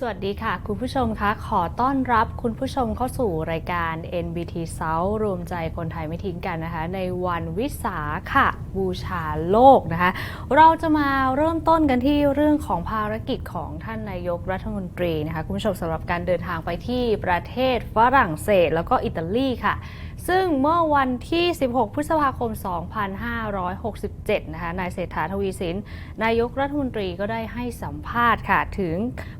สวัสดีค่ะ คุณผู้ชมคะขอต้อนรับคุณผู้ชมเข้าสู่รายการ NBT South รวมใจคนไทยไม่ทิ้งกันนะคะ ในวันวิสาขบูชาโลกนะคะ เราจะมาเริ่มต้นกันที่เรื่องของภารกิจของท่านนายกรัฐมนตรีนะคะ คุณผู้ชมสำหรับการเดินทางไปที่ประเทศฝรั่งเศส แล้วก็อิตาลีค่ะ ซึ่งเมื่อวันที่ 16 พฤษภาคม 2567 นะคะ นายเศรษฐาทวีสิน นายกรัฐมนตรีก็ได้ให้สัมภาษณ์ค่ะ ถึง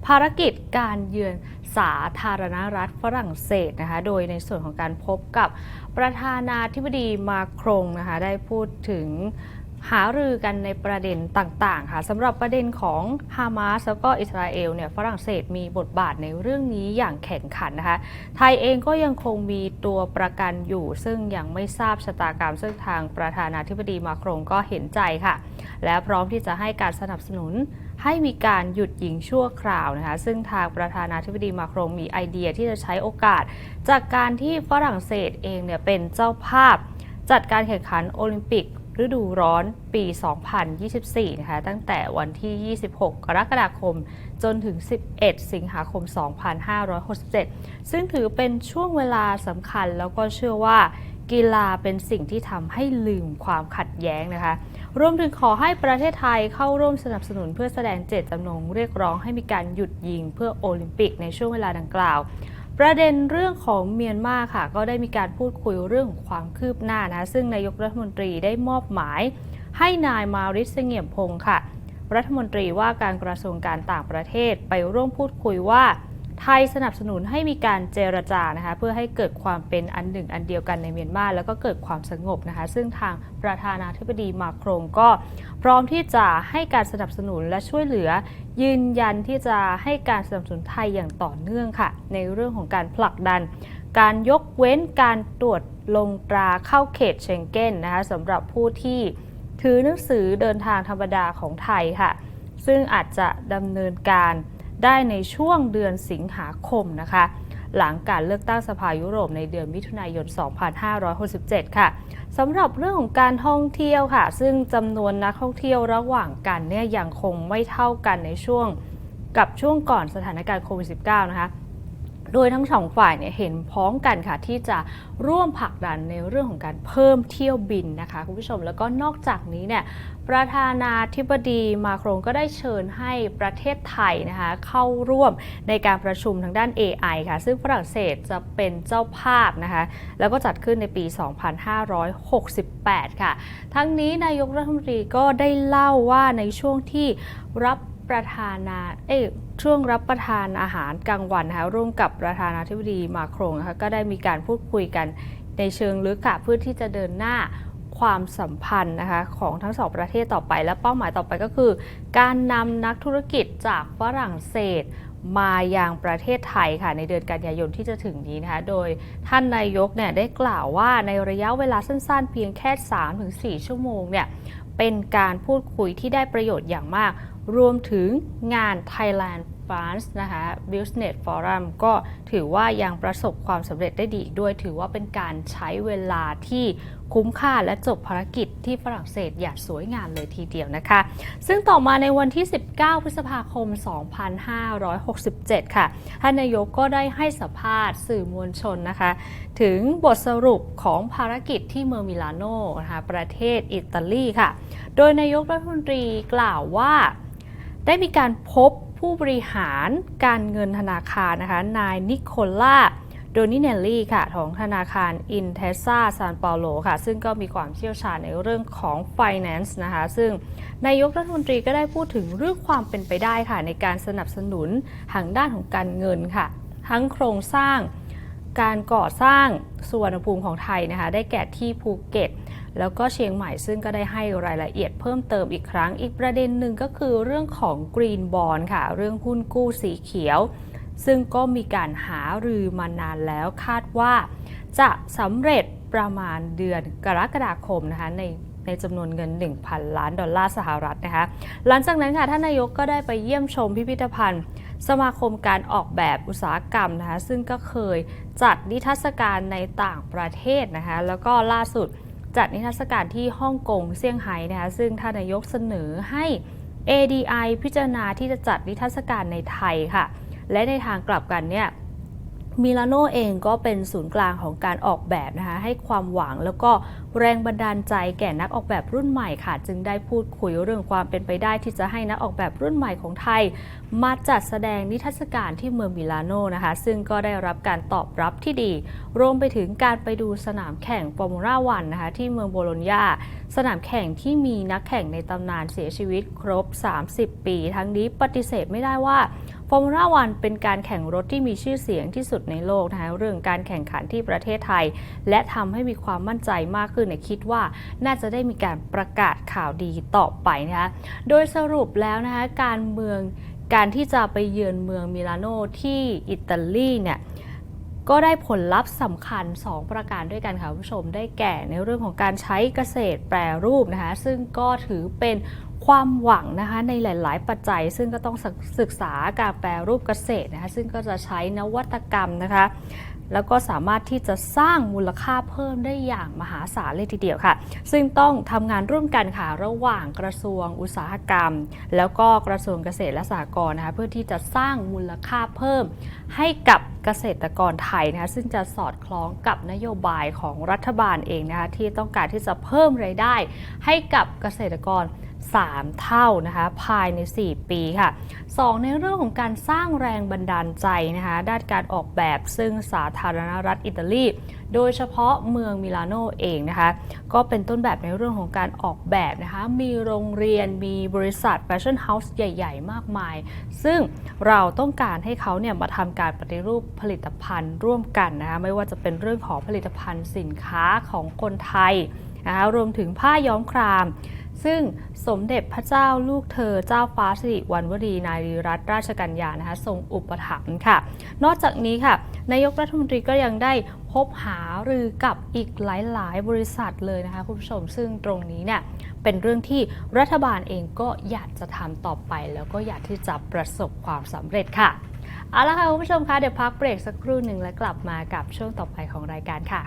ภารกิจการเยือนสาธารณรัฐฝรั่งเศสนะคะ โดยในส่วนของการพบกับประธานาธิบดีมาครงนะคะ ได้พูดถึง หารือกันในประเด็นต่างๆค่ะสำหรับประเด็นของฮามาสแล้วก็อิสราเอลเนี่ยฝรั่งเศสมีบทบาทในเรื่องนี้อย่างแข่งขันนะคะไทยเองก็ยังคงมีตัวประกันอยู่ ซึ่งยังไม่ทราบชะตากรรมซึ่งทางประธานาธิบดีมาครงก็เห็นใจค่ะ และพร้อมที่จะให้การสนับสนุนให้มีการหยุดยิงชั่วคราวนะคะ ซึ่งทางประธานาธิบดีมาครงมีไอเดียที่จะใช้โอกาส จากการที่ฝรั่งเศสเองเนี่ยเป็นเจ้าภาพ จัดการแข่งขันโอลิมปิก ฤดูร้อนปี 2024 นะคะ ตั้งแต่วันที่ 26 กรกฎาคม จนถึง 11 สิงหาคม 2567 ซึ่งถือเป็นช่วงเวลาสำคัญแล้วก็เชื่อว่ากีฬาเป็นสิ่งที่ทำให้ลืมความขัดแย้งนะคะ รวมถึงขอให้ประเทศไทยเข้าร่วมสนับสนุนเพื่อแสดงเจตจำนงเรียกร้องให้มีการหยุดยิงเพื่อโอลิมปิกในช่วงเวลาดังกล่าว ประเด็นเรื่องของเมียนมาค่ะ ก็ได้มีการพูดคุยเรื่องความคืบหน้านะ ซึ่งนายกรัฐมนตรีได้มอบหมาย ให้นายมาริสเสงี่ยมพงศ์ค่ะ รัฐมนตรีว่าการกระทรวงการต่างประเทศไปร่วมพูดคุยว่า ไทยสนับสนุนให้มีการเจรจานะคะเพื่อให้เกิดความเป็นอันหนึ่งอันเดียวกันในเมียนมา แล้วก็เกิดความสงบนะคะ ซึ่งทางประธานาธิบดีมาครงก็พร้อมที่จะให้การสนับสนุนและช่วยเหลือ ยืนยันที่จะให้การสนับสนุนไทยอย่างต่อเนื่องค่ะ ในเรื่องของการผลักดัน การยกเว้นการตรวจลงตราเข้าเขตเชงเก้นนะคะสำหรับผู้ที่ถือหนังสือเดินทางธรรมดาของไทยค่ะ ซึ่งอาจจะดำเนินการ ได้ในช่วงเดือนสิงหาคมนะคะ หลังการเลือกตั้งสภายุโรปในเดือนมิถุนายน 2567 ค่ะสำหรับเรื่องของการท่องเที่ยวค่ะ ซึ่งจำนวนนักท่องเที่ยวระหว่างกันเนี่ยยังคงไม่เท่ากันในช่วงกับช่วงก่อนสถานการณ์โควิด -19 นะคะ โดยทั้งสองฝ่ายเนี่ยเห็นพ้องกันค่ะที่จะร่วมผลักดันในเรื่องของการเพิ่มเที่ยวบินนะคะคุณผู้ชมแล้วก็นอกจากนี้เนี่ยประธานาธิบดีมาครงก็ได้เชิญให้ประเทศไทยนะคะเข้าร่วมในการประชุมทางด้าน AI ค่ะ ซึ่งฝรั่งเศสจะเป็นเจ้าภาพนะคะแล้วก็จัดขึ้นในปี 2568 ค่ะ ทั้งนี้นายกรัฐมนตรีก็ได้เล่าว่าในช่วงที่รับ ประธานาเอ้ช่วงรับประทานอาหารกลางวันนะคะร่วมกับประธานาธิบดีมาครงนะคะก็ได้มีการพูดคุยกันในเชิงลึกค่ะเพื่อที่จะเดินหน้าความสัมพันธ์นะคะของทั้งสองประเทศต่อไป และเป้าหมายต่อไปก็คือ การนำนักธุรกิจจากฝรั่งเศสมาอยังประเทศไทยค่ะในเดือนกันยายนที่จะถึงนี้นะคะ โดยท่านนายกเนี่ยได้กล่าวว่าในระยะเวลาสั้นๆ เพียงแค่ 3-4 ชั่วโมงเนี่ยเป็นการพูดคุยที่ได้ประโยชน์อย่างมาก รวมถึงงาน Thailand France นะคะ Business Forum ก็ถือว่ายังประสบความสำเร็จได้ดีอีกด้วย ถือว่าเป็นการใช้เวลาที่คุ้มค่าและจบภารกิจที่ฝรั่งเศสอย่างสวยงามเลยทีเดียวนะคะ ซึ่งต่อมาในวันที่ 19 พฤษภาคม 2567 ค่ะ ท่านนายกก็ได้ให้สัมภาษณ์สื่อมวลชนนะคะ ถึงบทสรุปของภารกิจที่เมืองมิลานโนนะคะประเทศอิตาลีค่ะ โดยนายกรัฐมนตรีกล่าวว่า ได้มีการพบผู้บริหารการเงินธนาคารนะคะ นายนิโคล่าโดนิเนลลี่ค่ะของธนาคารอินเทซาซานเปาโลค่ะ ซึ่งก็มีความเชี่ยวชาญในเรื่องของ Finance นะคะ ซึ่งนายกรัฐมนตรีก็ได้พูดถึงเรื่องความเป็นไปได้ค่ะ ในการสนับสนุนทางด้านของการเงินค่ะ ทั้งโครงสร้างการก่อสร้างสุวรรณภูมิของไทยนะคะ ได้แก่ที่ภูเก็ต แล้วก็เชียงใหม่ซึ่งก็ได้ให้รายละเอียดเพิ่มเติมอีกครั้ง อีกประเด็นหนึ่งก็คือเรื่องของ Green Bond ค่ะ เรื่องหุ้นกู้สีเขียว ซึ่งก็มีการหารือมานานแล้วคาดว่า จะสำเร็จประมาณเดือนกรกฎาคมนะคะในในจำนวนเงิน 1,000 ล้านดอลลาร์สหรัฐนะคะ หลังจากนั้นค่ะ ท่านนายกก็ได้ไปเยี่ยมชมพิพิธภัณฑ์ สมาคมการออกแบบอุตสาหกรรมนะคะ ซึ่งก็เคยจัดนิทรรศการในต่างประเทศนะคะ แล้วก็ล่าสุด จัดนิทรรศการที่ฮ่องกงเซี่ยงไฮ้นะคะซึ่งท่านนายกเสนอให้ ADI พิจารณาที่จะจัดนิทรรศการในไทยค่ะ และในทางกลับกันเนี่ย มิลานโนเองก็เป็นศูนย์กลางของการออกแบบนะคะให้ความหวังแล้วก็แรงบันดาลใจแก่นักออกแบบรุ่นใหม่ค่ะ จึงได้พูดคุยเรื่องความเป็นไปได้ที่จะให้นักออกแบบรุ่นใหม่ของไทย มาจัดแสดงนิทรรศการที่เมืองมิลานโนนะคะ ซึ่งก็ได้รับการตอบรับที่ดี รวมไปถึงการไปดูสนามแข่งฟอร์มูล่าวันนะคะที่เมืองโบโลญญาสนามแข่งที่มีนักแข่งในตำนานเสียชีวิตครบ 30 ปี ทั้งนี้ปฏิเสธไม่ได้ว่า ฟอร์มูล่าวันเป็นการแข่งรถที่มีชื่อเสียงที่สุดในโลกนะคะเรื่องการแข่งขันที่ประเทศไทย และทำให้มีความมั่นใจมากขึ้นเนี่ยคิดว่าน่าจะได้มีการประกาศข่าวดีต่อไปนะคะโดยสรุปแล้วนะคะการเมืองการที่จะไปเยือนเมืองมิลานโนที่อิตาลีเนี่ยก็ได้ผลลัพธ์สำคัญ 2 ประการด้วยกันค่ะคุณผู้ชมได้แก่ในเรื่องของการใช้เกษตรแปรรูปนะคะซึ่งก็ถือเป็น ความหวังนะคะในหลาย ๆ ปัจจัย ซึ่งก็ต้องศึกษาการแปรรูปเกษตรนะคะซึ่งก็จะใช้นวัตกรรมนะคะแล้วก็สามารถที่จะสร้างมูลค่าเพิ่มได้อย่างมหาศาลเลยทีเดียวค่ะ ซึ่งต้องทำงานร่วมกันค่ะระหว่างกระทรวงอุตสาหกรรม แล้วก็กระทรวงเกษตรและสหกรณ์นะคะเพื่อที่จะสร้างมูลค่าเพิ่ม ให้กับเกษตรกรไทยนะคะซึ่งจะสอดคล้องกับนโยบายของรัฐบาลเองนะคะที่ต้องการที่จะเพิ่มรายได้ ให้กับเกษตรกร 3 เท่านะคะ ภายใน 4 ปีค่ะ 2 ในเรื่องของการสร้างแรงบันดาลใจนะคะด้านการออกแบบซึ่งสาธารณรัฐอิตาลี โดยเฉพาะเมืองมิลานโนเองนะคะ ก็เป็นต้นแบบในเรื่องของการออกแบบนะคะ มีโรงเรียนมีบริษัทแฟชั่นเฮาส์ใหญ่ ๆ มากมาย ซึ่งเราต้องการให้เขาเนี่ยมาทำการปฏิรูปผลิตภัณฑ์ร่วมกันนะคะไม่ว่าจะเป็นเรื่องของผลิตภัณฑ์สินค้าของคนไทยนะคะรวมถึงผ้าย้อมคราม ซึ่งสมเด็จพระเจ้าลูกเธอเจ้าฟ้าสิริวัณวรีนารีรัตนราชกัญญานะคะทรงอุปถัมภ์ค่ะ นอกจากนี้ค่ะนายกรัฐมนตรีก็ยังได้พบหารือกับอีกหลาย ๆ บริษัทเลยนะคะคุณผู้ชม ซึ่งตรงนี้เนี่ยเป็นเรื่องที่รัฐบาลเองก็อยากจะทำต่อไป แล้วก็อยากที่จะประสบความสำเร็จค่ะเอาละค่ะคุณผู้ชมคะเดี๋ยวพักเบรกสักครู่หนึ่งแล้วกลับมากับช่วงต่อไปของรายการค่ะ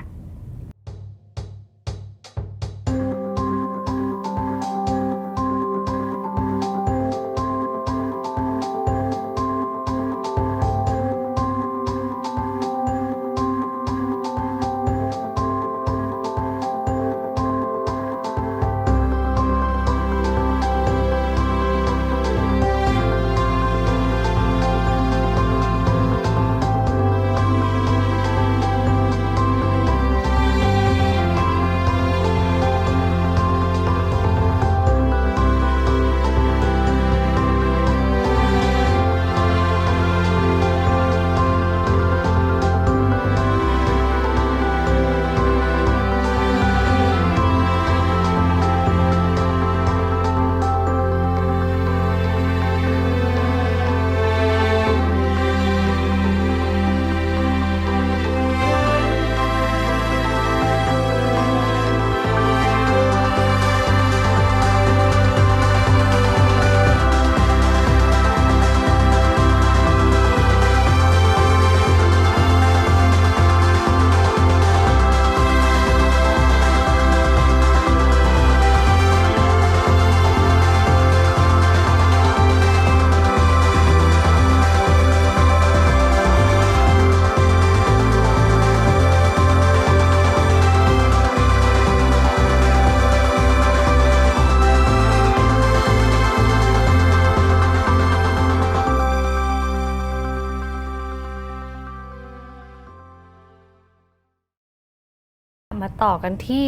มาต่อกันที่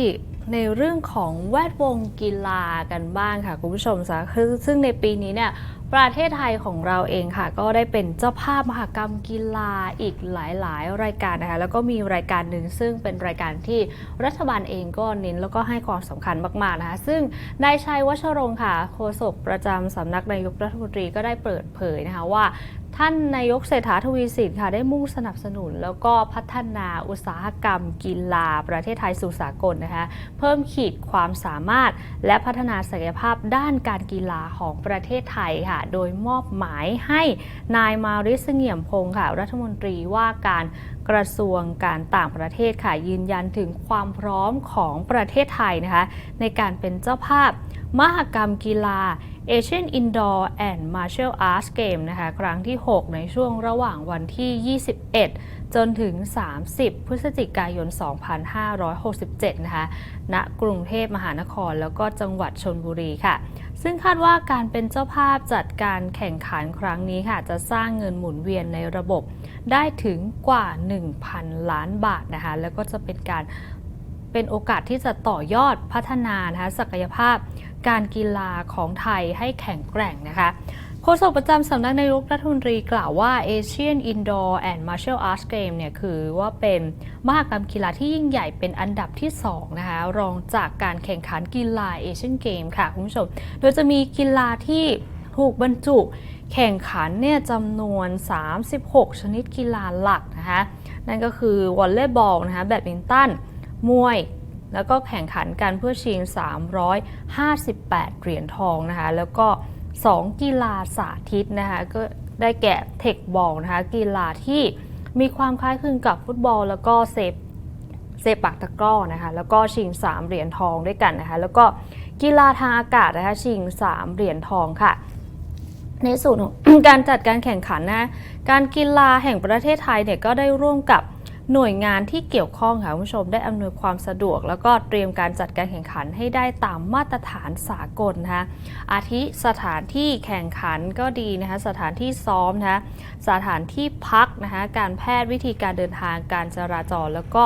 ในเรื่องของแวดวงกีฬากันบ้างค่ะคุณผู้ชมสะคือซึ่งในปีนี้เนี่ยประเทศไทยของเราเองค่ะ ก็ได้เป็นเจ้าภาพมหกรรมกีฬาอีกหลาย ๆ รายการนะคะแล้วก็มีรายการหนึ่งซึ่งเป็นรายการที่รัฐบาลเองก็เน้นแล้วก็ให้ความสำคัญมาก ๆ นะคะซึ่งนายชัยวัชรงค์ค่ะโฆษกประจำสำนักนายกรัฐมนตรีก็ได้เปิดเผยนะคะว่า ท่านนายกเศรษฐาทวีสินค่ะได้มุ่งสนับสนุน แล้วก็พัฒนาอุตสาหกรรมกีฬาประเทศไทยสู่สากลนะคะเพิ่มขีดความสามารถ และพัฒนาศักยภาพด้านการกีฬาของประเทศไทยค่ะโดยมอบหมายให้นายมาริสเงี่ยมพงศ์ค่ะรัฐมนตรีว่าการกระทรวงการต่างประเทศค่ะยืนยันถึงความพร้อมของประเทศไทยนะคะในการเป็นเจ้าภาพมหกรรมกีฬา Asian Indoor and Martial Arts Game นะคะ ครั้งที่ 6 ในช่วงระหว่างวันที่ 21 จนถึง 30 พฤศจิกายน 2567 นะคะ ณ กรุงเทพมหานครแล้วก็จังหวัดชนบุรีค่ะ ซึ่งคาดว่าการเป็นเจ้าภาพจัดการแข่งขันครั้งนี้ค่ะ จะสร้างเงินหมุนเวียนในระบบได้ถึงกว่า 1,000 ล้านบาทนะคะ แล้วก็จะเป็นการเป็นโอกาสที่จะต่อยอดพัฒนานะคะศักยภาพ การกีฬาของไทยให้แข็งแกร่งนะคะโฆษกประจำสำนักนายกรัฐมนตรีกล่าวว่า Asian Indoor and Martial Arts Game เนี่ยคือว่าเป็นมหกรรมกีฬาที่ยิ่งใหญ่เป็นอันดับที่ 2 นะคะ รองจากการแข่งขันกีฬาเอเชียนเกมค่ะ คุณผู้ชม โดยจะมีกีฬาที่ถูกบรรจุ แข่งขันเนี่ยจำนวน 36 ชนิดกีฬาหลักนะคะ นั่นก็คือวอลเลย์บอลนะคะแบดมินตันมวย แล้วก็แข่งขันกันเพื่อชิง 358 เหรียญทองนะคะ แล้วก็ 2 กีฬาสาธิตนะคะ ก็ได้แก่เทคบอลนะคะ กีฬาที่มีความคล้ายคลึงกับฟุตบอล แล้วก็เซฟเซปักตะกร้อนะคะ แล้วก็ชิง 3 เหรียญทองด้วยกันนะคะ แล้วก็กีฬาทางอากาศนะคะ ชิง 3 เหรียญทองค่ะ ในส่วนของการจัดการแข่งขันนะ การกีฬาแห่งประเทศไทยเนี่ยก็ได้ร่วมกับ หน่วยงานที่เกี่ยวข้องค่ะคุณผู้ชมได้อำนวยความสะดวก แล้วก็เตรียมการจัดการแข่งขันให้ได้ตามมาตรฐานสากลนะคะอาทิสถานที่แข่งขันก็ดีนะคะสถานที่ซ้อมนะคะสถานที่พักนะคะการแพทย์วิธีการเดินทางการจราจร แล้วก็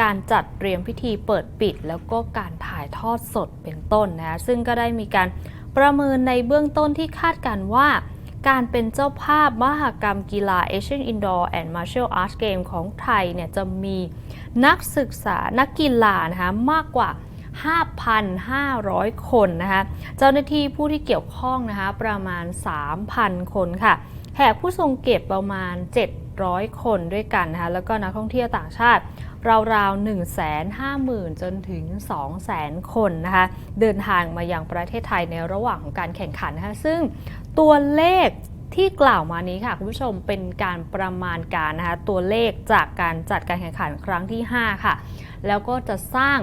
การจัดเตรียมพิธีเปิดปิด แล้วก็การถ่ายทอดสดเป็นต้นนะะซึ่งก็ได้มีการประเมินในเบื้องต้นที่คาดการว่า การเป็นเจ้าภาพมหกรรมกีฬา Asian Indoor and Martial Arts Game ของไทยเนี่ยจะมีนักศึกษานักกีฬานะคะมากกว่า 5,500 คนนะคะเจ้าหน้าที่ผู้ที่เกี่ยวข้องนะคะประมาณ 3,000 คนค่ะแขกผู้ทรงเกียรติประมาณ 700 คนด้วยกันนะคะแล้วก็นักท่องเที่ยวต่างชาติราวๆ 150,000 จนถึง 200,000 คนนะคะ เดินทางมายังประเทศไทยในระหว่างของการแข่งขันนะคะซึ่ง ตัวเลขที่กล่าวมานี้ค่ะคุณผู้ชมเป็นการประมาณการนะคะตัวเลขจากการจัดการแข่งขันครั้งที่ 5 ค่ะ แล้วก็จะสร้าง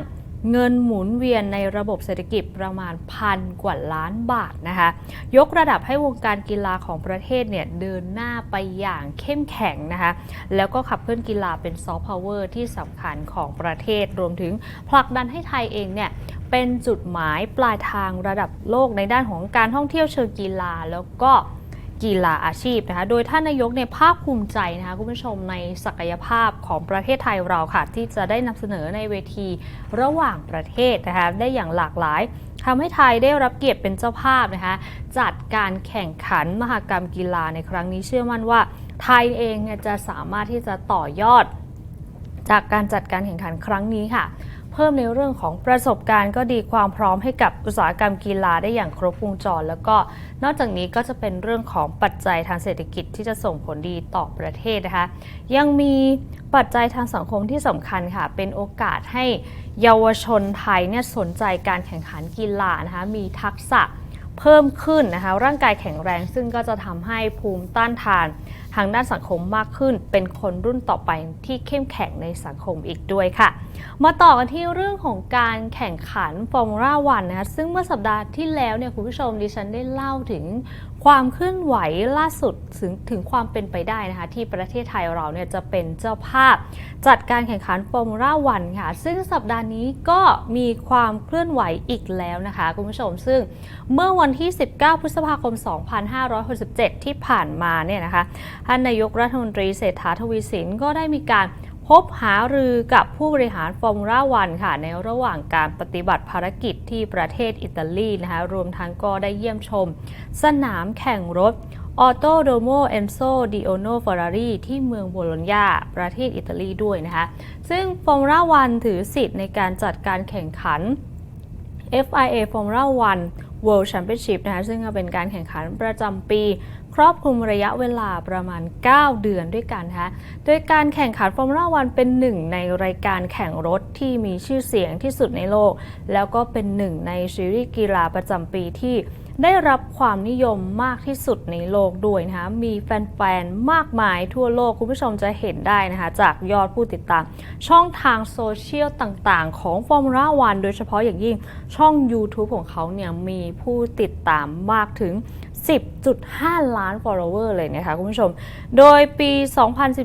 เงินหมุนเวียนในระบบเศรษฐกิจประมาณพันกว่าล้านบาทนะคะ ยกระดับให้วงการกีฬาของประเทศเนี่ยเดินหน้าไปอย่างเข้มแข็งนะคะ แล้วก็ขับเคลื่อนกีฬาเป็นซอฟต์พาวเวอร์ที่สำคัญของประเทศ รวมถึงผลักดันให้ไทยเองเนี่ย เป็นจุดหมายปลายทางระดับโลกในด้านของการท่องเที่ยวเชิงกีฬาแล้วก็กีฬาอาชีพนะคะโดยท่านนายกเนี่ยภาคภูมิใจนะคะคุณผู้ชมในศักยภาพของประเทศไทยเราค่ะ ที่จะได้นำเสนอในเวทีระหว่างประเทศนะคะได้อย่างหลากหลายทำให้ไทยได้รับเกียรติเป็นเจ้าภาพนะคะจัดการแข่งขันมหกรรมกีฬาในครั้งนี้เชื่อมั่นว่า ไทยเองเนี่ยจะสามารถที่จะต่อยอด จากการจัดการแข่งขันครั้งนี้ค่ะ เพิ่มในเรื่องของประสบการณ์ก็ดีความพร้อมให้กับอุตสาหกรรมกีฬาได้อย่างครบวงจร แล้วก็นอกจากนี้ก็จะเป็นเรื่องของปัจจัยทางเศรษฐกิจที่จะส่งผลดีต่อประเทศนะคะ ยังมีปัจจัยทางสังคมที่สำคัญค่ะ เป็นโอกาสให้เยาวชนไทยเนี่ยสนใจการแข่งขันกีฬานะคะมีทักษะเพิ่มขึ้นนะคะร่างกายแข็งแรงซึ่งก็จะทำให้ภูมิต้านทาน ทางด้านสังคมมากขึ้น เป็นคนรุ่นต่อไปที่เข้มแข็งในสังคมอีกด้วยค่ะ มาต่อกันที่เรื่องของการแข่งขันฟอร์มูล่าวันนะคะซึ่งเมื่อสัปดาห์ที่แล้วเนี่ยคุณผู้ชมดิฉันได้เล่าถึง ความเคลื่อนไหวล่าสุดถึงถึงความเป็นไปได้นะคะ ที่ประเทศไทยเราเนี่ยจะเป็นเจ้าภาพ จัดการแข่งขันฟอร์มูล่าวันค่ะ ซึ่งสัปดาห์นี้ก็มีความเคลื่อนไหวอีกแล้วนะคะ คุณผู้ชมซึ่งเมื่อวันที่ 19 พฤษภาคม 2567 ที่ผ่านมาเนี่ยนะคะท่านนายกรัฐมนตรีเศรษฐาทวีสินก็ได้มีการ บหารือกับผู้บริหารฟอร์มูล่าวันค่ะ ในระหว่างการปฏิบัติภารกิจที่ประเทศอิตาลีนะคะ รวมทั้งก็ได้เยี่ยมชม สนามแข่งรถออโตโดโมเอนโซดิโอโนฟอร์รารีที่เมืองโบโลญญาประเทศอิตาลีด้วยนะคะ ซึ่งฟอร์มูล่าวันถือสิทธิ์ในการจัดการแข่งขัน FIA Formula One World Championship นะคะซึ่งเป็นการแข่งขันประจำปี ครอบคลุมระยะเวลาประมาณ 9 เดือนด้วยกันนะคะโดยการแข่งขัน Formula One เป็นหนึ่งในรายการแข่งรถที่มีชื่อเสียงที่สุดในโลก แล้วก็เป็นหนึ่งในซีรีส์กีฬาประจำปีที่ได้รับความนิยมมากที่สุดในโลกด้วยนะคะ มีแฟนๆ มากมายทั่วโลก คุณผู้ชมจะเห็นได้นะคะ จากยอดผู้ติดตาม ช่องทางโซเชียลต่างๆ ของ Formula One โดยเฉพาะอย่างยิ่งช่อง YouTube ของเขาเนี่ยมีผู้ติดตามมากถึง 10.5 ล้าน follower เลยนะคะคุณผู้ชม โดยปี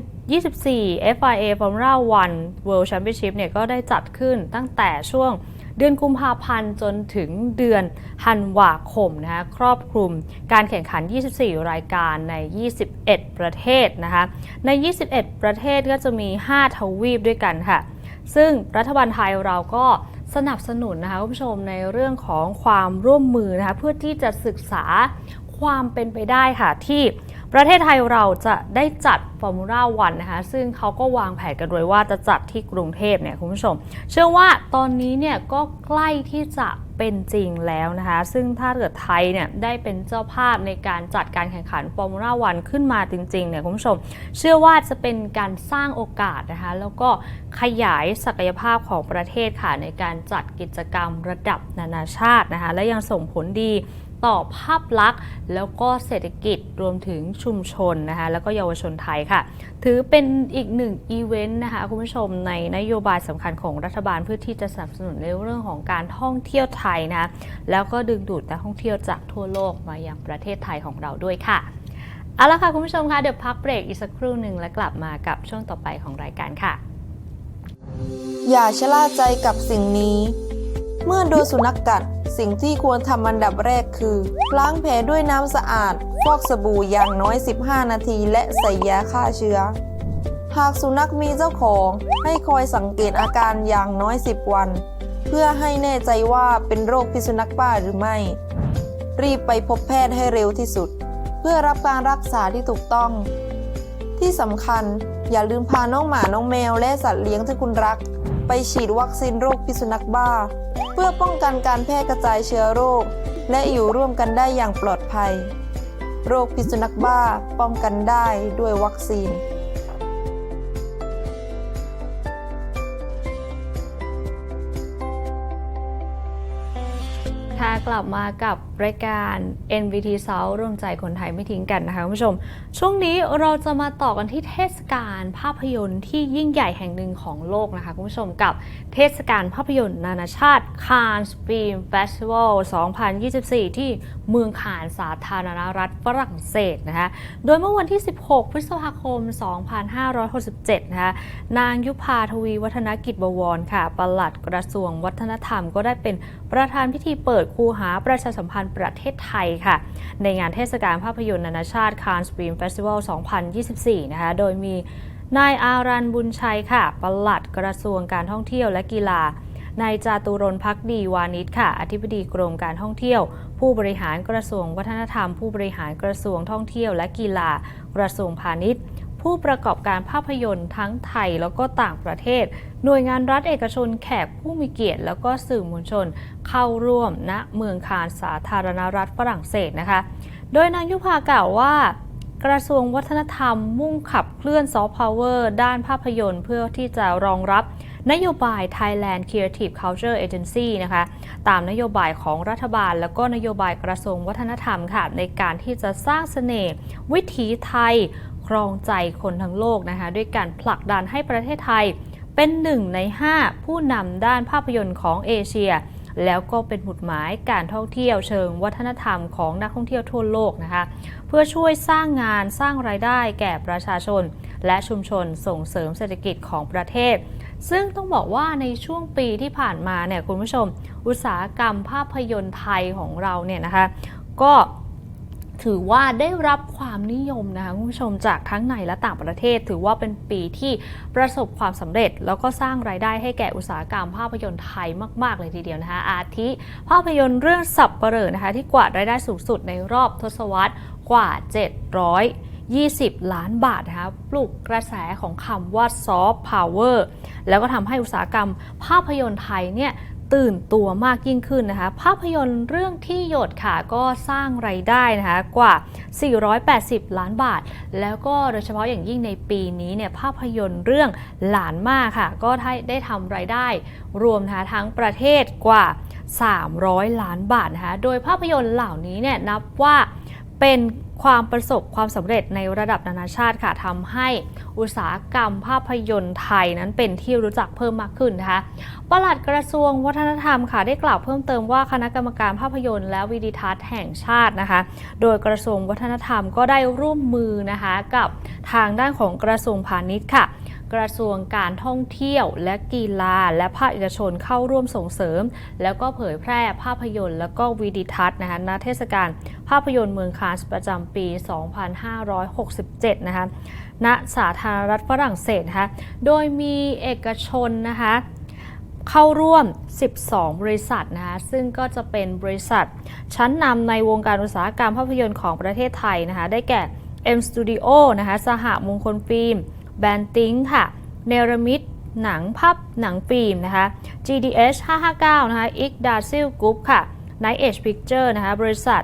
2024 FIA Formula One World Championship เนี่ยก็ได้จัดขึ้นตั้งแต่ช่วงเดือนกุมภาพันธ์จนถึงเดือนธันวาคมนะคะครอบคลุมการแข่งขัน 24 รายการใน 21 ประเทศนะคะใน 21 ประเทศก็จะมี 5 ทวีปด้วยกันค่ะ ซึ่งรัฐบาลไทยเราก็สนับสนุนนะคะคุณผู้ชมในเรื่องของความร่วมมือนะคะเพื่อที่จะศึกษา ความเป็นไปได้ค่ะที่ประเทศไทยเราจะได้จัดฟอร์มูล่าวันนะคะซึ่งเขาก็วางแผนกันไว้ว่าจะจัดที่กรุงเทพเนี่ยคุณผู้ชม เชื่อว่าตอนนี้เนี่ยก็ใกล้ที่จะเป็นจริงแล้วนะคะ ซึ่งถ้าเกิดไทยเนี่ยได้เป็นเจ้าภาพในการจัดการแข่งขันฟอร์มูล่าวันขึ้นมาจริงๆเนี่ยคุณผู้ชม เชื่อว่าจะเป็นการสร้างโอกาสนะคะแล้วก็ขยายศักยภาพของประเทศค่ะในการจัดกิจกรรมระดับนานาชาตินะคะและยังส่งผลดี ต่อภาพลักษณ์ แล้วก็เศรษฐกิจรวมถึงชุมชนนะคะแล้วก็เยาวชนไทยค่ะ ถือเป็นอีกหนึ่งอีเวนต์นะคะคุณผู้ชมในนโยบายสำคัญของรัฐบาลเพื่อที่จะสนับสนุนในเรื่องของการท่องเที่ยวไทยนะแล้วก็ดึงดูดนักท่องเที่ยวจากทั่วโลกมายังประเทศไทยของเราด้วยค่ะเอาละค่ะคุณผู้ชมคะเดี๋ยวพักเบรกอีกสักครู่หนึ่งแล้วกลับมากับช่วงต่อไปของรายการค่ะ อย่าชะล่าใจกับสิ่งนี้ เมื่อโดนสุนัขกกัด สิ่งที่ควรทำอันดับแรกคือ ล้างแผลด้วยน้ำสะอาด ฟอกสบู่อย่างน้อย 15 นาที และใส่ยาฆ่าเชื้อ หากสุนัขมีเจ้าของ ให้คอยสังเกตอาการอย่างน้อย 10 วัน เพื่อให้แน่ใจว่าเป็นโรคพิษสุนัขบ้าหรือไม่ รีบไปพบแพทย์ให้เร็วที่สุด เพื่อรับการรักษาที่ถูกต้อง ที่สำคัญอย่าลืมพาน้องหมาน้องแมวและสัตว์เลี้ยงที่คุณรัก ไปฉีดวัคซีนโรคพิษสุนัขบ้า พื่อป้องกันการแพร่กระจายเชื้อโรค และอยู่ร่วมกันได้อย่างปลอดภัย โรคพิษสุนัขบ้าป้องกันได้ด้วยวัคซีน ค่ะกลับมากับรายการ NVT South ร่วมใจคนไทยไม่ทิ้งกันนะคะคุณผู้ชม ช่วงนี้เราจะมาต่อกันที่เทศกาลภาพยนตร์ที่ยิ่งใหญ่แห่งหนึ่งของโลกนะคะคุณผู้ชมกับเทศกาลภาพยนตร์นานาชาติ Cannes Film Festival 2024 ที่เมืองคานสาธารณรัฐฝรั่งเศสนะคะโดยเมื่อวันที่ 16 พฤษภาคม 2567 นะคะนางยุพาทวีวัฒนกิจบวรค่ะปลัดกระทรวงวัฒนธรรมก็ได้เป็นประธานพิธีเปิดคูหาประชาสัมพันธ์ประเทศไทยค่ะ ในงานเทศกาลภาพยนตร์นานาชาติ Cannes Film Festival 2024 นะคะ โดยมีนายอารันบุญชัยค่ะ ปลัดกระทรวงการท่องเที่ยวและกีฬานายจาตุรนพักดีวานิชค่ะ อธิบดีกรมการท่องเที่ยว ผู้บริหารกระทรวงวัฒนธรรม ผู้บริหารกระทรวงท่องเที่ยวและกีฬา กระทรวงพาณิชย์ ผู้ประกอบการภาพยนตร์ทั้งไทยแล้วก็ต่างประเทศ หน่วยงานรัฐเอกชนแขกผู้มีเกียรติ แล้วก็สื่อมวลชน เข้าร่วมณเมืองคานสาธารณรัฐฝรั่งเศสนะคะ โดยนางยุพากล่าวว่ากระทรวงวัฒนธรรมมุ่งขับเคลื่อนซอฟต์พาวเวอร์ด้านภาพยนตร์เพื่อที่จะรองรับนโยบาย Thailand Creative Culture Agency นะคะ ตามนโยบายของรัฐบาล แล้วก็นโยบายกระทรวงวัฒนธรรมค่ะ ในการที่จะสร้างเสน่ห์วิถีไทย ครองใจคนทั้งโลกนะคะด้วยการผลักดันให้ประเทศไทยเป็นหนึ่งใน 5 ผู้นำด้านภาพยนตร์ของเอเชีย แล้วก็เป็นหมุดหมายการท่องเที่ยวเชิงวัฒนธรรมของนักท่องเที่ยวทั่วโลกนะคะเพื่อช่วยสร้างงานสร้างรายได้แก่ประชาชน และชุมชนส่งเสริมเศรษฐกิจของประเทศ ซึ่งต้องบอกว่าในช่วงปีที่ผ่านมาเนี่ยคุณผู้ชม อุตสาหกรรมภาพยนตร์ไทยของเราเนี่ยนะคะก็ ถือว่าได้รับความนิยมนะคะคุณผู้ชมจากทั้งในและต่างประเทศ ถือว่าเป็นปีที่ประสบความสำเร็จ แล้วก็สร้างรายได้ให้แก่อุตสาหกรรมภาพยนตร์ไทยมาก ๆ เลยทีเดียวนะคะอาทิ ภาพยนตร์เรื่องสับเปลอนะคะที่กวาดรายได้สูงสุดในรอบทศวรรษกว่า 700 20 ล้านบาทนะคะปลุกกระแสของคำว่าซอฟต์พาวเวอร์แล้วก็ทำให้อุตสาหกรรมภาพยนตร์ไทยเนี่ย ตื่นตัวมากยิ่งขึ้นนะคะ ภาพยนตร์เรื่องที่หยดค่ะก็สร้างไรายได้นะคะกว่า 480 ล้านบาท แล้วก็โดยเฉพาะอย่างยิ่งในปีนี้เนี่ยภาพยนตร์เรื่องหลานมากค่ะ ก็ได้ได้ทำไรายได้รวมนะคะทั้งประเทศกว่า 300 ล้านบาทนะคะ โดยภาพยนตร์เหล่านี้เนี่ยนับว่า เป็นความประสบความสำเร็จในระดับนานาชาติค่ะทำให้อุตสาหกรรมภาพยนตร์ไทยนั้นเป็นที่รู้จักเพิ่มมากขึ้นนะคะปลัดกระทรวงวัฒนธรรมค่ะได้กล่าวเพิ่มเติมว่าคณะกรรมการภาพยนตร์และวิดิทัศน์แห่งชาตินะคะ โดยกระทรวงวัฒนธรรมก็ได้ร่วมมือนะคะกับทางด้านของกระทรวงพาณิชย์ค่ะ กระทรวงการท่องเที่ยว และกีฬา และภาคเอกชนเข้าร่วมส่งเสริม แล้วก็เผยแพร่ภาพยนตร์แล้วก็วิดิทัศน์นะคะณเทศกาลภาพยนตร์เมืองคานส์ประจำปี 2567 นะคะณสาธารณรัฐฝรั่งเศสนะคะโดยมีเอกชนนะคะเข้าร่วม 12 บริษัทนะคะซึ่งก็จะเป็นบริษัท ชั้นนำในวงการอุตสาหกรรมภาพยนตร์ของประเทศไทยนะคะได้แก่ M Studio นะคะสหมงคลฟิล์ม แบนติงค่ะ เนรมิตหนังภาพหนังฟิล์มนะคะ GDH 559 นะคะ i k d a s i l Group ค่ะ Night Age Picture นะคะ บริษัท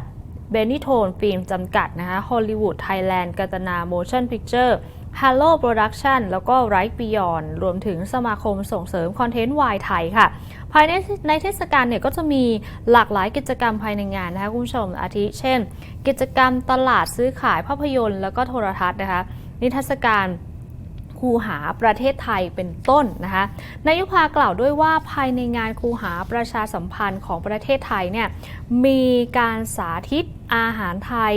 เบนิโทนฟิล์มจำกัดนะคะฮอลลีวูดไทยแลนด์กัตนาโมชั่นพิกเจอร์ Hello Production แล้วก็ Right Beyond รวมถึงสมาคมส่งเสริมคอนเทนต์วายไทยค่ะ ภายในในเทศกาลเนี่ยก็จะมีหลากหลายกิจกรรมภายในงานนะคะคุณผู้ชมอาทิ เช่น กิจกรรมตลาดซื้อขายภาพยนตร์ แล้วก็โทรทัศน์นะคะ นิทรรศการ คูหาประเทศไทยเป็นต้นนะคะนายกพากล่าวด้วยว่าภายในงานคูหาประชาสัมพันธ์ของประเทศไทยเนี่ยมีการสาธิตอาหารไทย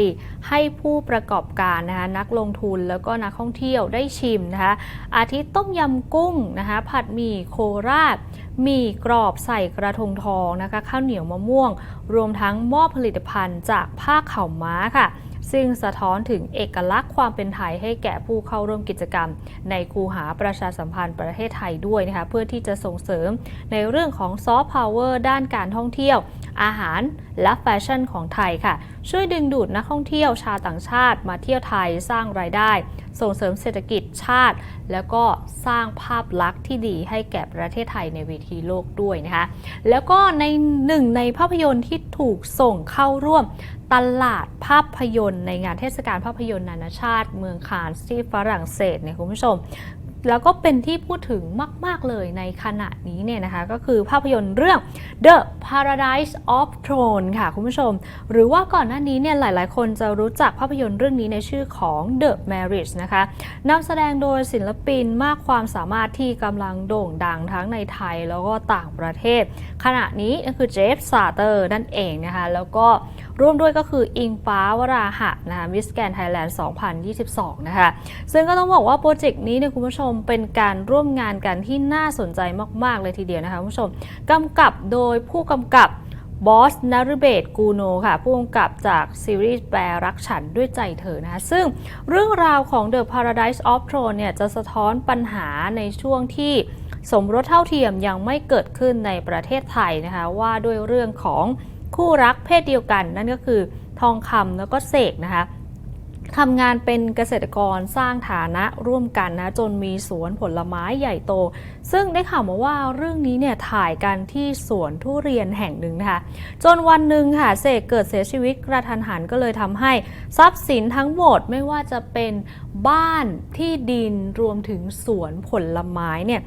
ให้ผู้ประกอบการนะคะนักลงทุนแล้วก็นักท่องเที่ยวได้ชิมนะคะอาทิต้มยำกุ้งนะคะผัดหมี่โคราชหมี่กรอบใส่กระทงทองนะคะข้าวเหนียวมะม่วง รวมทั้งมอบผลิตภัณฑ์จากผ้าเข่าวม้าค่ะ ซึ่งสะท้อนถึงเอกลักษณ์ความเป็นไทยให้แก่ผู้เข้าร่วมกิจกรรม ในคูหาประชาสัมพันธ์ประเทศไทยด้วยนะคะเพื่อที่จะส่งเสริมในเรื่องของซอฟต์พาวเวอร์ด้านการท่องเที่ยว อาหารและแฟชั่นของไทยค่ะ ช่วยดึงดูดนักท่องเที่ยวชาวต่างชาติมาเที่ยวไทยสร้างรายได้ ส่งเสริมเศรษฐกิจชาติ แล้วก็สร้างภาพลักษณ์ที่ดีให้แก่ประเทศไทยในเวทีโลกด้วยนะคะแล้วก็ในหนึ่งในภาพยนตร์ที่ถูกส่งเข้าร่วมตลาดภาพยนตร์ในงานเทศกาลภาพยนตร์นานาชาติ เมืองคานส์ที่ฝรั่งเศสเนี่ยคุณผู้ชม แล้วก็เป็นที่พูดถึงมาก ๆ เลยในขณะนี้เนี่ยนะคะ ก็คือภาพยนตร์เรื่อง The Paradise of Throne ค่ะคุณผู้ชม หรือว่าก่อนหน้านี้เนี่ยหลาย ๆ คนจะรู้จักภาพยนตร์เรื่องนี้ในชื่อของ The Marriage นะคะนำแสดงโดยศิลปินมากความสามารถที่กำลังโด่งดังทั้งในไทยแล้วก็ต่างประเทศ ขณะนี้ก็คือเจฟซาเตอร์นั่นเองนะคะ แล้วก็ ร่วมด้วยก็คืออิงฟ้าวราหะนะคะมิสแกนไทยแลนด์ 2022 นะคะ ซึ่งก็ต้องบอกว่าโปรเจกต์นี้เนี่ยคุณผู้ชมเป็นการร่วมงานกันที่น่าสนใจมาก ๆ เลยทีเดียวนะคะคุณผู้ชมกำกับโดยผู้กำกับบอสนาฤเบศกูโนค่ะผู้กำกับจากซีรีส์แปลรักฉันด้วยใจเธอนะคะซึ่งเรื่องราวของ The Paradise of Throne เนี่ยจะสะท้อนปัญหาในช่วงที่สมรสเท่าเทียมยังไม่เกิดขึ้นในประเทศไทยนะคะว่าด้วยเรื่องของ คู่รักเพศเดียวกัน นั่นก็คือทองคำแล้วก็เสกนะคะทำงานเป็นเกษตรกรสร้างฐานะร่วมกันนะจนมีสวนผลไม้ใหญ่โต ซึ่งได้ข่าวมาว่าเรื่องนี้เนี่ยถ่ายกันที่สวนทุเรียนแห่งหนึ่งนะคะจนวันหนึ่งค่ะเสกเกิดเสียชีวิตกระทันหันก็เลยทำให้ทรัพย์สินทั้งหมดไม่ว่าจะเป็นบ้านที่ดินรวมถึงสวนผลไม้เนี่ย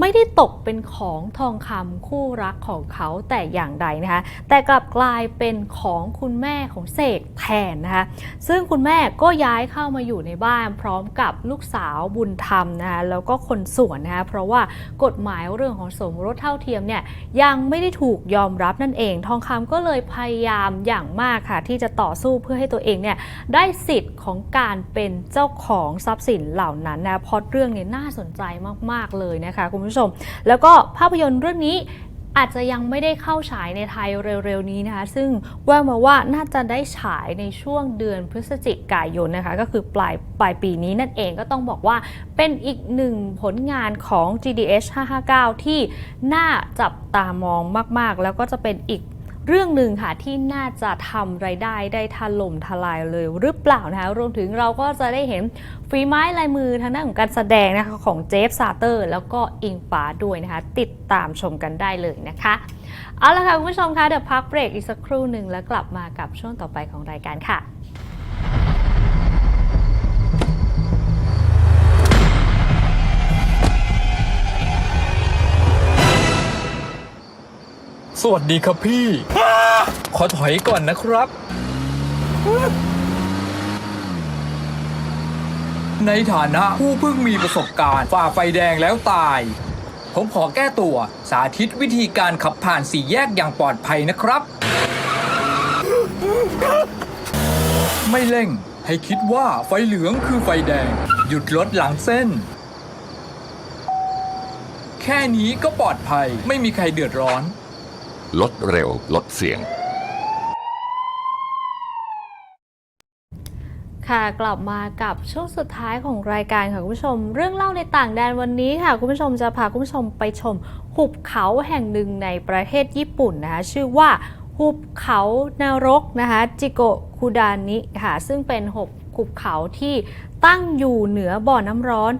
ไม่ได้ตกเป็นของทองคำคู่รักของเขาแต่อย่างใดนะคะ แต่กลับกลายเป็นของคุณแม่ของเสกแทนนะคะ ซึ่งคุณแม่ก็ย้ายเข้ามาอยู่ในบ้านพร้อมกับลูกสาวบุญธรรมนะคะแล้วก็คนสวนนะคะเพราะว่ากฎหมายเรื่องของสมรสเท่าเทียมเนี่ยยังไม่ได้ถูกยอมรับนั่นเอง ทองคำก็เลยพยายามอย่างมากค่ะ ที่จะต่อสู้เพื่อให้ตัวเองเนี่ยได้สิทธิ์ของการเป็นเจ้าของทรัพย์สินเหล่านั้นนะเพราะเรื่องนี้น่าสนใจมาก ๆเลยนะคะคุณผู้ชม แล้วก็ภาพยนตร์เรื่องนี้อาจจะยังไม่ได้เข้าฉายในไทยเร็วๆนี้นะคะ ซึ่งแว่ามาว่าน่าจะได้ฉายในช่วงเดือนพฤศจิกายนนะคะ ก็คือปลายปลายปีนี้นั่นเองก็ต้องบอกว่าเป็นอีกหนึ่งผลงานของ GDH 559 ที่น่าจับตามองมากๆ แล้วก็จะเป็นอีก เรื่องหนึ่งค่ะที่น่าจะทำไรายได้ได้ถล่มทลายเลยหรือเปล่านะคะรวมถึงเราก็จะได้เห็นฝีไม้ลายมือทางด้านของการแสดงนะคะของเจฟซาเตอร์ แล้วก็อิงฟ้าด้วยนะคะ ติดตามชมกันได้เลยนะคะ เอาละค่ะคุณผู้ชมคะเดี๋ยวพักเบรกอีกสักครู่หนึ่งแล้วกลับมากับช่วงต่อไปของรายการค่ะ สสวัสดีครับพี่ ขอถอยก่อนนะครับ ในฐานะผู้เพิ่งมีประสบการณ์ ฝ่าไฟแดงแล้วตาย ผมขอแก้ตัวสาธิตวิธีการขับผ่านสี่แยกอย่างปลอดภัยนะครับ ไม่เร่งให้คิดว่าไฟเหลืองคือไฟแดง หยุดรถหลังเส้น แค่นี้ก็ปลอดภัยไม่มีใครเดือดร้อน ลดเร็วลดเสียง ค่ะกลับมากับช่วงสุดท้ายของรายการค่ะคุณผู้ชม เรื่องเล่าในต่างแดนวันนี้ค่ะคุณผู้ชมจะพาคุณผู้ชมไปชมหุบเขาแห่งหนึ่งในประเทศญี่ปุ่นนะคะชื่อว่าหุบเขานรกนะคะจิโกคุดานิค่ะซึ่งเป็นหุบหุบเขาที่ตั้งอยู่เหนือบ่อน้ำร้อน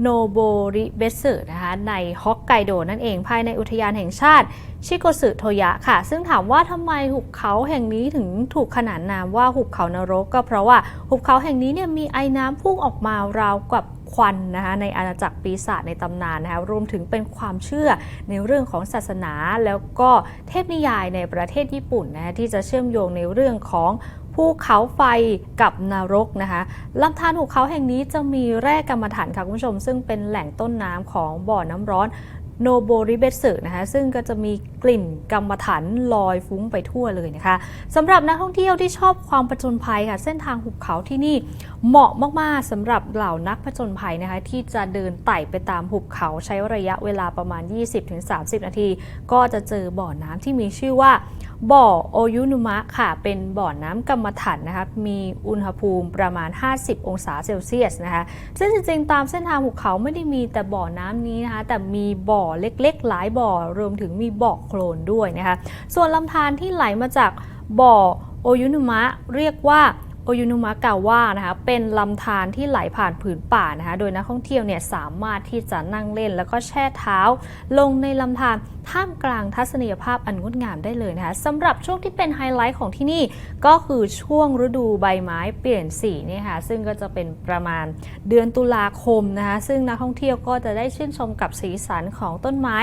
โนโบริเบสึนะคะในฮอกไกโดนั่นเองภายในอุทยานแห่งชาติ ชิโกสึโทยะค่ะ ซึ่งถามว่าทำไมหุบเขาแห่งนี้ถึงถูกขนานนามว่าหุบเขานรก ก็เพราะว่าหุบเขาแห่งนี้เนี่ยมีไอ้น้ำพุ่งออกมาราวกับควันนะคะในอาณาจักรปีศาจในตำนานนะคะรวมถึงเป็นความเชื่อในเรื่องของศาสนา แล้วก็เทพนิยายในประเทศญี่ปุ่นนะะที่จะเชื่อมโยงในเรื่องของภูเขาไฟกับนรกนะคะลำธารหุบเขาแห่งนี้จะมีแร่กรรมฐานค่ะคุณผู้ชม ซึ่งเป็นแหล่งต้นน้ำของบ่อน้ำร้อน โนโบริเบสึนะคะซึ่งก็จะมีกลิ่นกรรมฐานลอยฟุ้งไปทั่วเลยนะคะสำหรับนักท่องเที่ยวที่ชอบความผจญภัยค่ะ เส้นทางหุบเขาที่นี่เหมาะมากๆสำหรับเหล่านักผจญภัยนะคะที่จะเดินไต่ไปตามหุบเขาใช้ระยะเวลาประมาณ 20-30 นาที ก็จะเจอบ่อน้ำที่มีชื่อว่า บ่อโอยุนุมะค่ะ เป็นบ่อน้ำกรรมฐานนะคะ มีอุณหภูมิประมาณ 50 องศาเซลเซียสนะคะ ซึ่งจริงๆ ตามเส้นทางหุบเขาไม่ได้มีแต่บ่อน้ำนี้นะคะ แต่มีบ่อเล็กๆ หลายบ่อ รวมถึงมีบ่อโคลนด้วยนะคะ ส่วนลำธารที่ไหลมาจากบ่อโอยุนุมะเรียกว่า โอยุนุมะกาว่านะคะเป็นลำธารที่ไหลผ่านผืนป่านะคะโดยนักท่องเที่ยวเนี่ยสามารถที่จะนั่งเล่น แล้วก็แช่เท้า ลงในลำธารท่ามกลางทัศนียภาพอันงดงามได้เลยนะคะสำหรับช่วงที่เป็นไฮไลท์ของที่นี่ก็คือช่วงฤดูใบไม้เปลี่ยนสีนี่ค่ะซึ่งก็จะเป็นประมาณเดือนตุลาคมนะคะซึ่งนักท่องเที่ยวก็จะได้ชื่นชมกับสีสันของต้นไม้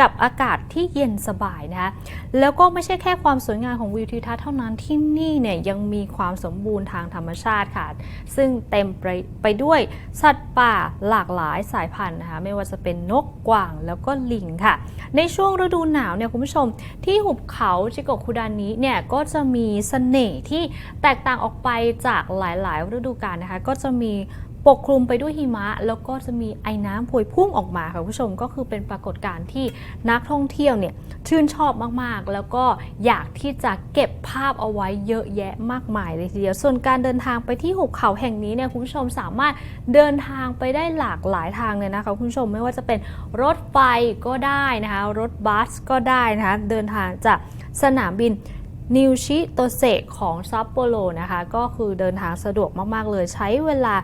กับอากาศที่เย็นสบายนะคะแล้วก็ไม่ใช่แค่ความสวยงามของวิวทิวทัศน์เท่านั้นที่นี่เนี่ยยังมีความสมบูรณ์ทางธรรมชาติค่ะ ซึ่งเต็มไปไปด้วยสัตว์ป่าหลากหลายสายพันธุ์นะคะไม่ว่าจะเป็นนกกวางแล้วก็ลิงค่ะ ในช่วงฤดูหนาวเนี่ยคุณผู้ชม ที่หุบเขาชิโกคุดานิเนี่ยก็จะมีเสน่ห์ที่แตกต่างออกไปจากหลายๆ ฤดูกาลนะคะ ก็จะมี ปกคลุมไปด้วยหิมะ แล้วก็จะมีไอ้น้ำพวยพุ่งออกมาค่ะคุณผู้ชมก็คือเป็นปรากฏการณ์ที่นักท่องเที่ยวเนี่ยชื่นชอบมากๆ แล้วก็อยากที่จะเก็บภาพเอาไว้เยอะแยะมากมายเลยทีเดียว ส่วนการเดินทางไปที่หุบเขาแห่งนี้เนี่ยคุณผู้ชมสามารถเดินทางไปได้หลากหลายทางเลยนะคะคุณผู้ชมไม่ว่าจะเป็นรถไฟก็ได้นะคะรถบัสก็ได้นะคะเดินทางจากสนามบิน นิวชิโตเซของซัปโปโรนะคะ ก็คือเดินทางสะดวกมาก ๆ เลยใช้เวลา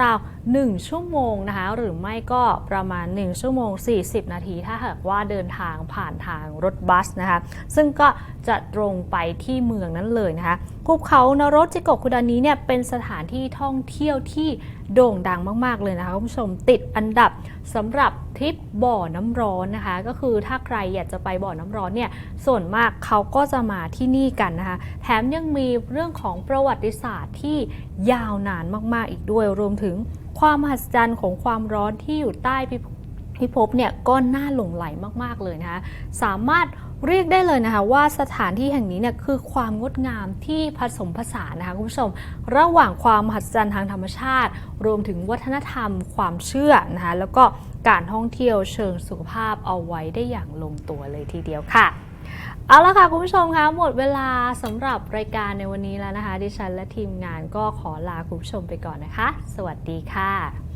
ราวๆ 1 ชั่วโมงนะคะ หรือไม่ก็ประมาณ 1 ชั่วโมง 40 นาที ถ้าหากว่าเดินทางผ่านทางรถบัสนะคะ ซึ่งก็จะตรงไปที่เมืองนั้นเลยนะคะภูเขานรจิโกคุดานี้เนี่ยเป็นสถานที่ท่องเที่ยวที่โด่งดังมาก ๆ เลยนะคะคุณผู้ชมติดอันดับสำหรับทริปบ่อน้ำร้อนนะคะ ก็คือถ้าใครอยากจะไปบ่อน้ำร้อนเนี่ยส่วนมากเขาก็จะมาที่นี่กันนะคะ แถมยังมีเรื่องของประวัติศาสตร์ที่ยาวนานมาก ๆ อีกด้วยรวมถึงความมหัศจรรย์ของความร้อนที่อยู่ใต้พิภพเนี่ยก็น่าหลงไหลมาก ๆ เลยนะคะ สามารถเรียกได้เลยนะคะว่าสถานที่แห่งนี้เนี่ยคือความงดงามที่ผสมผสานนะคะคุณผู้ชม ระหว่างความมหัศจรรย์ทางธรรมชาติ รวมถึงวัฒนธรรม ความเชื่อนะคะแล้วก็การท่องเที่ยวเชิงสุขภาพเอาไว้ได้อย่างลงตัวเลยทีเดียวค่ะ เอาละค่ะ คุณผู้ชมคะหมดเวลาสำหรับรายการในวันนี้แล้วนะคะ ดิฉันและทีมงานก็ขอลาคุณผู้ชมไปก่อนนะคะ สวัสดีค่ะ